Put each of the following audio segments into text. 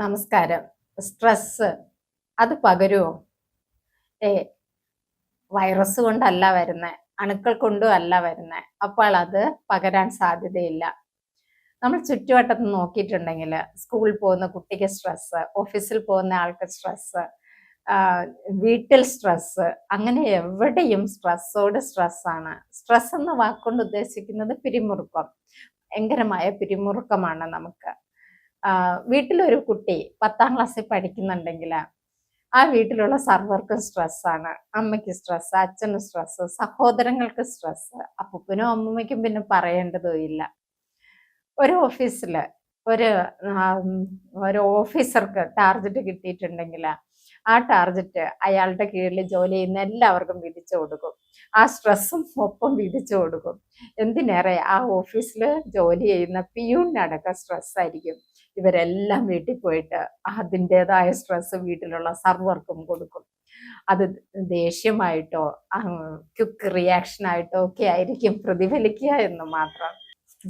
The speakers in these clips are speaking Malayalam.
നമസ്കാരം. സ്ട്രെസ് അത് പകരുമോ ഏ വൈറസ് കൊണ്ടല്ല വരുന്നത് അണുക്കൾ കൊണ്ടും അല്ല വരുന്നത് അപ്പോൾ അത് പകരാൻ സാധ്യതയില്ല. നമ്മൾ ചുറ്റുവട്ടത്ത് നോക്കിയിട്ടുണ്ടെങ്കിൽ സ്കൂളിൽ പോകുന്ന കുട്ടിക്ക് സ്ട്രെസ് ഓഫീസിൽ പോകുന്ന ആൾക്ക് സ്ട്രെസ് വീട്ടിൽ സ്ട്രെസ് അങ്ങനെ എവിടെയും സ്ട്രെസ്സോട് സ്ട്രെസ്സാണ്. സ്ട്രെസ് എന്ന വാക്കുകൊണ്ട് ഉദ്ദേശിക്കുന്നത് പിരിമുറുക്കം. ഭയങ്കരമായ പിരിമുറുക്കമാണ് നമുക്ക്. വീട്ടിലൊരു കുട്ടി പത്താം ക്ലാസ്സിൽ പഠിക്കുന്നുണ്ടെങ്കിൽ ആ വീട്ടിലുള്ള സർവർക്കും സ്ട്രെസ്സാണ്. അമ്മയ്ക്ക് സ്ട്രെസ് അച്ഛന് സ്ട്രെസ് സഹോദരങ്ങൾക്ക് സ്ട്രെസ് അപ്പൂപ്പനും അമ്മയ്ക്കും പിന്നെ പറയേണ്ടതും ഇല്ല. ഒരു ഓഫീസിൽ ഒരു ഒരു ഓഫീസർക്ക് ടാർജറ്റ് കിട്ടിയിട്ടുണ്ടെങ്കിൽ ആ ടാർജറ്റ് അയാളുടെ കീഴിൽ ജോലി ചെയ്യുന്ന എല്ലാവർക്കും വിധിച്ചു കൊടുക്കും. ആ സ്ട്രെസ്സും ഒപ്പം വിധിച്ചു കൊടുക്കും. എന്തിനേറെ ആ ഓഫീസിൽ ജോലി ചെയ്യുന്ന പിയൂണിനടക്കം സ്ട്രെസ് ആയിരിക്കും ഇവരെല്ലാം വീട്ടിൽ പോയിട്ട് അതിന്റെതായ സ്ട്രെസ് വീട്ടിലുള്ള സർവർക്കും കൊടുക്കും. അത് ദേഷ്യമായിട്ടോ ക്വിക്ക് റിയാക്ഷൻ ആയിട്ടോ ഒക്കെ ആയിരിക്കും പ്രതിഫലിക്കുക എന്ന് മാത്രം.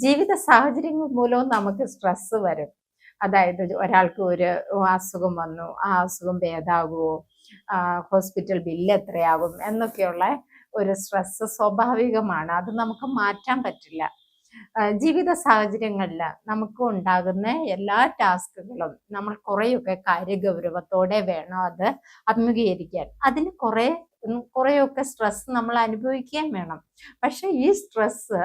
ജീവിത സാഹചര്യങ്ങൾ മൂലവും നമുക്ക് സ്ട്രെസ് വരും. അതായത് ഒരാൾക്ക് ഒരു അസുഖം വന്നു ആ അസുഖം ഭേദാകുമോ ഹോസ്പിറ്റൽ ബില്ല് എത്രയാകും എന്നൊക്കെയുള്ള ഒരു സ്ട്രെസ് സ്വാഭാവികമാണ്. അത് നമുക്ക് മാറ്റാൻ പറ്റില്ല. ജീവിത സാഹചര്യങ്ങളിൽ നമുക്ക് ഉണ്ടാകുന്ന എല്ലാ ടാസ്കുകളും നമ്മൾ കുറേയൊക്കെ കാര്യഗൗരവത്തോടെ വേണം അത് അഭിമുഖീകരിക്കാൻ. അതിന് കുറേ കുറേയൊക്കെ സ്ട്രെസ് നമ്മൾ അനുഭവിക്കുകയും വേണം. പക്ഷെ ഈ സ്ട്രെസ്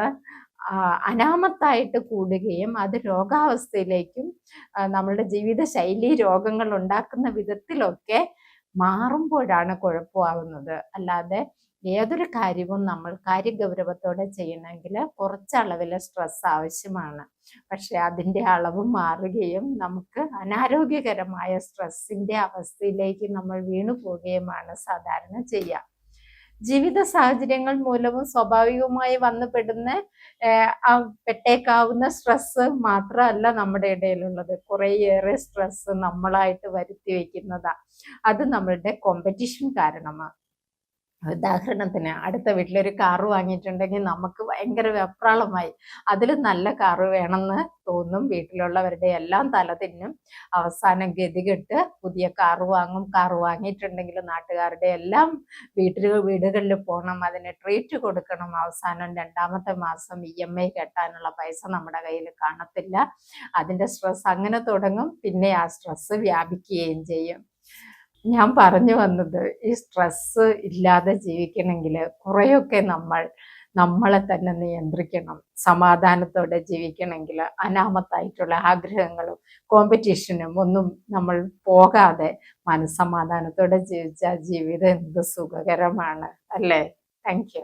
അനാമത്തായിട്ട് കൂടുകയും അത് രോഗാവസ്ഥയിലേക്കും നമ്മളുടെ ജീവിതശൈലി രോഗങ്ങൾ ഉണ്ടാക്കുന്ന വിധത്തിലൊക്കെ മാറുമ്പോഴാണ് കുഴപ്പമാകുന്നത് അല്ലാതെ ഏതൊരു കാര്യവും നമ്മൾ കാര്യഗൗരവത്തോടെ ചെയ്യണമെങ്കിൽ കുറച്ചളവിൽ സ്ട്രെസ് ആവശ്യമാണ്. പക്ഷെ അതിന്റെ അളവ് മാറുകയും നമുക്ക് അനാരോഗ്യകരമായ സ്ട്രെസ്സിന്റെ അവസ്ഥയിലേക്ക് നമ്മൾ വീണു പോവുകയുമാണ് സാധാരണ ചെയ്യുക ജീവിത സാഹചര്യങ്ങൾ മൂലവും സ്വാഭാവികമായി വന്നുപെടുന്ന പെട്ടേക്കാവുന്ന സ്ട്രെസ് മാത്രമല്ല നമ്മുടെ ഇടയിലുള്ളത്. കുറേയേറെ സ്ട്രെസ് നമ്മളായിട്ട് വരുത്തി വയ്ക്കുന്നതാണ് അത് നമ്മളുടെ കോമ്പറ്റീഷൻ കാരണമാണ്. ഉദാഹരണത്തിന് അടുത്ത വീട്ടിലൊരു കാറ് വാങ്ങിയിട്ടുണ്ടെങ്കിൽ നമുക്ക് ഭയങ്കര വെപ്രാളമായി. അതിൽ നല്ല കാറ് വേണമെന്ന് തോന്നും വീട്ടിലുള്ളവരുടെ എല്ലാം തല തിന്നും. അവസാനം ഗതികെട്ട് പുതിയ കാറ് വാങ്ങും. കാറ് വാങ്ങിയിട്ടുണ്ടെങ്കിൽ നാട്ടുകാരുടെ എല്ലാം വീട്ടിൽ വീടുകളിൽ പോകണം അതിന് ട്രീറ്റ് കൊടുക്കണം. അവസാനം രണ്ടാമത്തെ മാസം ഇ എം ഐ കെട്ടാനുള്ള പൈസ നമ്മുടെ കയ്യിൽ കാണത്തില്ല. അതിന്റെ സ്ട്രെസ് അങ്ങനെ തുടങ്ങും. പിന്നെ ആ സ്ട്രെസ് വ്യാപിക്കുകയും ചെയ്യും. ഞാൻ പറഞ്ഞു വന്നത് ഈ സ്ട്രെസ് ഇല്ലാതെ ജീവിക്കണമെങ്കിൽ കുറേയൊക്കെ നമ്മൾ നമ്മളെ തന്നെ നിയന്ത്രിക്കണം. സമാധാനത്തോടെ ജീവിക്കണമെങ്കിൽ അനാമത്തായിട്ടുള്ള ആഗ്രഹങ്ങളും കോമ്പറ്റീഷനും ഒന്നും നമ്മൾ പോകാതെ മനസ്സമാധാനത്തോടെ ജീവിച്ച ജീവിതം എന്ത് സുഖകരമാണ് അല്ലേ? Thank you